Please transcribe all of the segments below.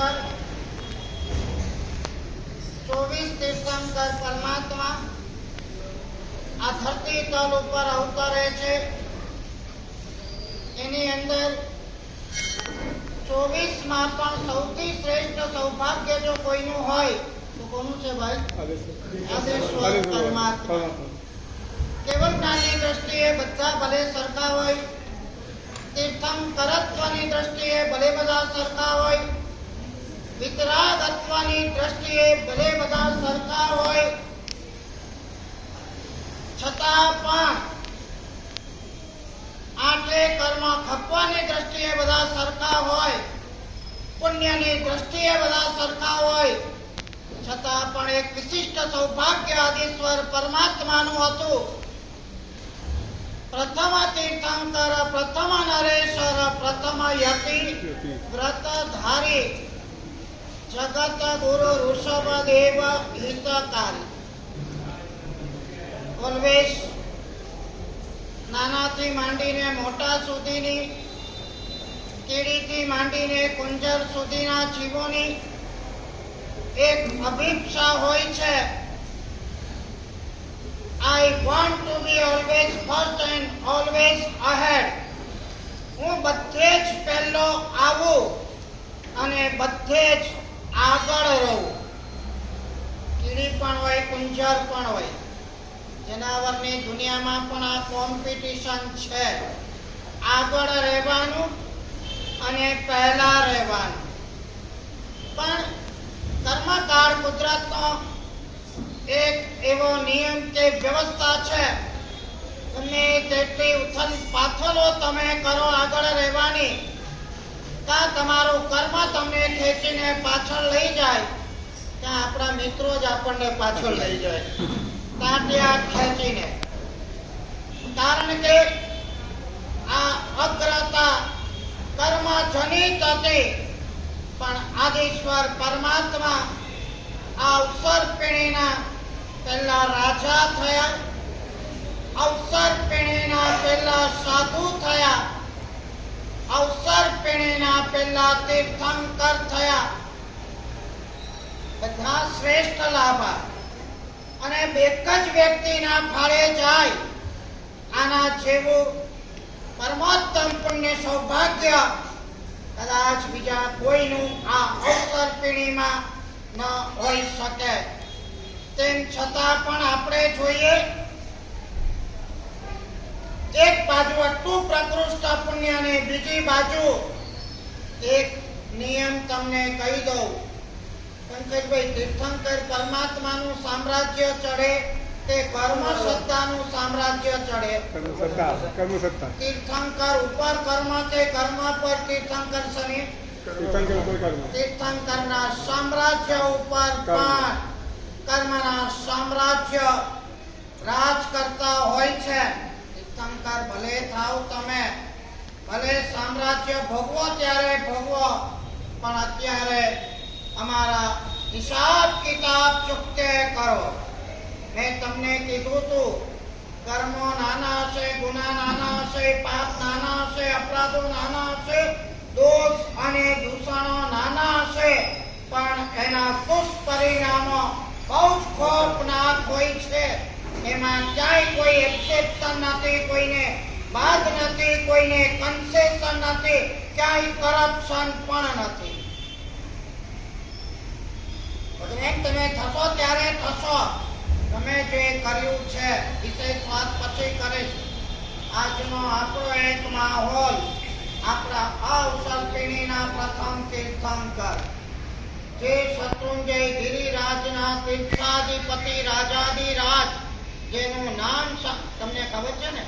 અંદર ચોવીસ તીર્થંકર પરમાત્મા આ ધરતી તલ ઉપર અવતરે છે. એની અંદર ચોવીસમાં પણ સૌથી શ્રેષ્ઠ સૌભાગ્ય જો કોઈનું હોય, તો કોનું છે ભાઈ? પરમાત્મા. કેવળ જ્ઞાનની દ્રષ્ટિએ બધા ભલે સરખા હોય, તીર્થંકરત્વની દ્રષ્ટિએ ભલે બધા સરખા હોય દ્રષ્ટિએ ભલે બધા સરકાર હોય, છતાં પણ આઠે કર્મ ખપવાની દ્રષ્ટિએ બધા સરખા હોય, પુણ્યની દ્રષ્ટિએ બધા સરખા હોય, છતાં પણ એક વિશિષ્ટ સૌભાગ્ય આદિશ્વર પરમાત્માનું હતું. પ્રથમ તીર્થંકર, પ્રથમ નરેશ્વર, પ્રથમ યતિ, વ્રતધારી. જગત ગુરુ ઋષભ દેવ હિતકારી. ઓલવેઝ નાનાથી માંડીને મોટા સુધીની કીડીથી માંડીને કુંજર સુધીના જીવોની એક અભિપ્સા હોય છે. I want to be always first and always ahead હું બધે જ પહેલો આવું અને બધે જ આગળ રહો. કીડી પણ હોય કુંજર પણ હોય. જનાવરની દુનિયામાં પણ આ કોમ્પિટિશન છે. આગળ રહેવાનું અને પહેલા રહેવાનું. પણ કર્મકાળ કુદરતનો એક એવો નિયમ કે વ્યવસ્થા છે. તમે તેટલી ઉથલ પાથલો તમે કરો આગળ રહેવાની કા તમારું કર્મ તમને ખેંચીને પાછળ લઈ જાય. ત્યાં આપણા મિત્રો જ આપણને પાછળ લઈ જાય. તાટિયા ખેંચીને. કારણ કે આ અગ્રતા કર્મ જનિત હતી. પણ આદિશ્વર પરમાત્મા આ અવસર પેઢીના પહેલા રાજા થયા. અવસર પેઢીના પહેલા સાધુ થયા. અવસર પેઢીના પહેલા તીર્થંકર થયા. બધા શ્રેષ્ઠ લાભા. અને એક જ વ્યક્તિના ફાળે જાય. આના જેવું પરમોત્તમ પુણ્ય સૌભાગ્ય કદાચ બીજા કોઈનું આ અવસર પેઢીમાં ન હોઈ શકે. તેમ છતાં પણ આપણે જોઈએ એક બાજુ હતું પ્રકૃષ્ટ પુણ્ય અને બીજી બાજુ એક નિયમ તમને કહી દઉં. પંકજભાઈ તીર્થંકર પરમાત્માનું સામ્રાજ્ય ચડે તે કર્મ સત્તાનું સામ્રાજ્ય ચડે? કર્મ સત્તા તીર્થંકર ઉપર કર્મ કે કર્મ પર તીર્થંકર શનિ? તીર્થંકર ના તીર્થંકરના સામ્રાજ્ય ઉપર પણ કર્મના સામ્રાજ્ય રાજ કરતા હોય છે. તીર્થંકર ભલે થાવ તમે. ભલે સામ્રાજ્ય ભોગવો ત્યારે ભોગવો, પણ અત્યારે અમારા હિસાબ કિતાબ ચૂકતે કરો. મેં તમને કીધું તું, કર્મો નાના હશે, ગુના નાના હશે, પાપ નાના હશે, અપરાધો નાના હશે, દોષ અને દૂષણો નાના હશે, પણ એના દુષ્પરિણામો બહુ જ ખોફનાક હોય છે. એમાં ક્યાંય કોઈ એક્સેપ્શન નથી, કોઈને બાદ નથી, કોઈને કન્સેશન નથી, ક્યાંય કરપ્શન પણ નથી. તમે થશો ત્યારે થશો. તમે જે કર્યું છે, વિશેષ વાત પછી કરીશ. આજનો આપણો એક માહોલ, આપણા અવસર પેઢીના પ્રથમ તીર્થંકર. જે શત્રુંજય ગિરિરાજના તીર્થાધિપતિ રાજાધિરાજ જેનું નામ તમને ખબર છે ને?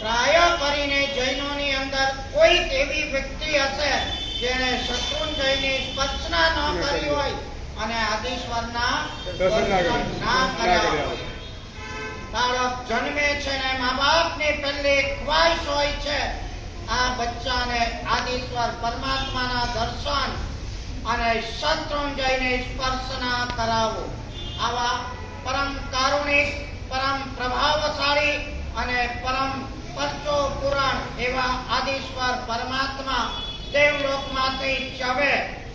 પ્રાય કરીને જૈનોની અંદર કોઈક એવી વ્યક્તિ હશે જેણે શત્રુંજયની સ્પર્શના ન કરી હોય અને આદિશ્વરના દર્શન ના કર્યા. હોય. બાળક જન્મે છે ને મા બાપની પહેલી ખ્વાહિશ હોય છે. આ બચ્ચાને આદિશ્વર પરમાત્માના દર્શન અને શત્રુંજયને સ્પર્શના કરાવો. આવા પરમ કારુણિક પરમ પ્રભાવશાળી અને પરમ પરચો પુરાણ એવા આદિશ્વર પરમાત્મા દેવલોકમાંથી ચવે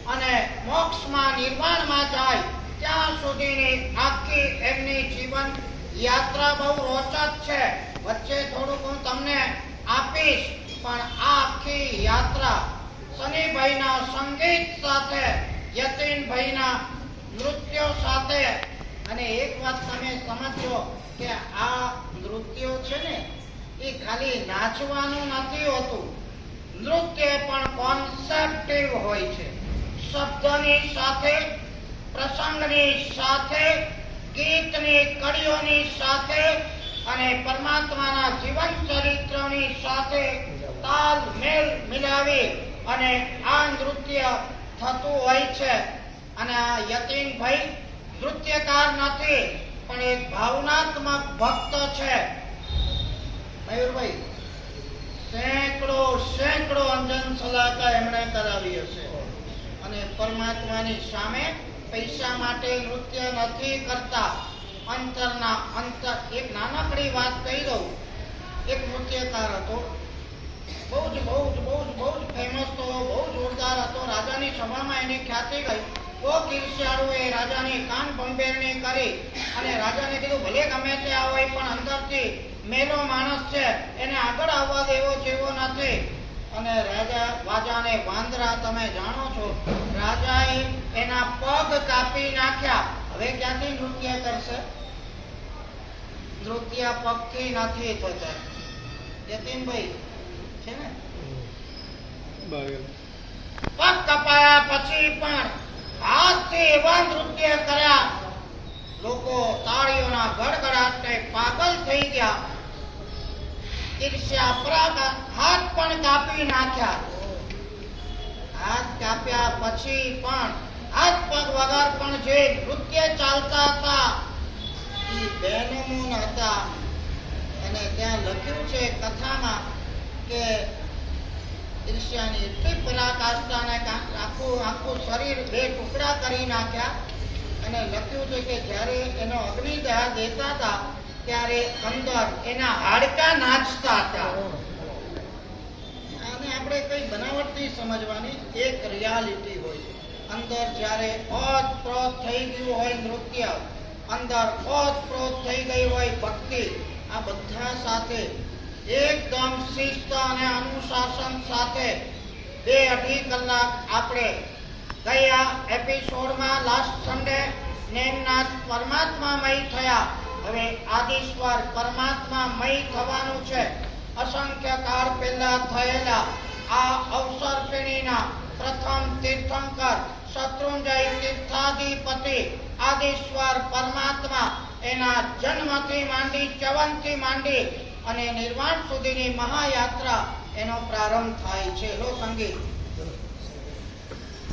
અને મોક્ષ મોક્ષમાં નિર્વાણમાં જાય, ત્યાં સુધીની આખી એમની જીવન યાત્રા બહુ રોચક છે. વચ્ચે થોડુંક હું તમને આપીશ, પણ આ આખી યાત્રા શનિભાઈના સંગીત સાથે, યતીનભાઈના નૃત્યો સાથે. અને એક વાત તમે સમજો કે આ નૃત્યો છે ને, એ ખાલી નાચવાનું નથી હોતું. નૃત્ય પણ કોન્સેપ્ટિવ હોય છે. શબ્દની સાથે, પ્રસંગની સાથે, ગીતની, કડીઓની સાથે અને પરમાત્માના જીવન ચરિત્રની સાથે તાલ મેલ મિલાવી અને આ નૃત્ય થતું હોય છે. અને આ યતીનભાઈ નૃત્યકાર નથી. પણ એક ભાવનાત્મક ભક્ત છે. મયુરભાઈ, સેંકડો સેંકડો અંજન સલાહકાર એમણે કરાવી હશે. અને પરમાત્માની સામે પૈસા માટે નૃત્ય નથી કરતા. અંતરના અંતર એક નાનકડી વાત કહી દઉં. એક નૃત્યકાર હતો. બહુ જ બહુ જ બહુ જ બહુ જ ફેમસ તો, બહુ જોરદાર હતો. રાજાની સભામાં એની ખ્યાતિ ગઈ. કોક ઈર્ષ્યાળુએ રાજાની કાન પંપેરણી કરી અને રાજાને કીધું ભલે ગમે તે હોય પણ અંદરથી મેલો માણસ છે એને આગળ આવવા દેવો જેવો નથી. અને રાજા રાજાને વાંદરા તમે જાણો છો રાજાએ એના પગ કાપી નાખ્યા. હવે ક્યાંથી નૃત્ય કરશે? નૃત્ય પગથી નથી થતા. જતીનભાઈ છે ને? પગ કપાયા પછી પણ હાથથી એવા નૃત્ય કર્યા. લોકો તાળીઓના ગડગડાટે પાગલ થઈ ગયા. ઈર્ષ્યા અપરાધ હાથ પણ કાપી નાખ્યા. હાથ કાપ્યા પછી પણ હાથ પગ વગર પણ જે નૃત્ય ચાલતા હતા, એ બેનમૂન હતા. અને ત્યાં લખ્યું છે કથામાં કે ઈર્ષ્યાની એટલી પરાકાષ્ઠા આખું શરીર બે ટુકડા કરી નાખ્યા અને લખ્યું છે કે જ્યારે એનો અગ્નિદાહ દેતા હતા, ત્યારે અંદર એના હાડકા નાચતા હતા. અને આપણે કઈ બનાવટથી સમજવાની? એક રિયાલિટી હોય અંદર જ્યારે ઓતપ્રોત થઈ ગયું હોય નૃત્ય, અંદર ઓતપ્રોત થઈ ગઈ હોય ભક્તિ, આ બધા સાથે એકદમ શિસ્ત અને અનુશાસન સાથે બે અઢી કલાક આપણે ગયા એપિસોડમાં લાસ્ટ સન્ડે નેમનાથ પરમાત્મામય થયા. હવે આદિશ્વર પરમાત્મામય થવાનું છે. અસંખ્ય કાળ પહેલા થયેલા આ અવસર પેઢીના પ્રથમ તીર્થંકર, શત્રુંજય તીર્થાધિપતિ, આદિશ્વર પરમાત્મા એના જન્મથી માંડી ચવનથી માંડી અને નિર્વાણ સુધીની મહાયાત્રા એનો પ્રારંભ થાય છે. લો સંગીત.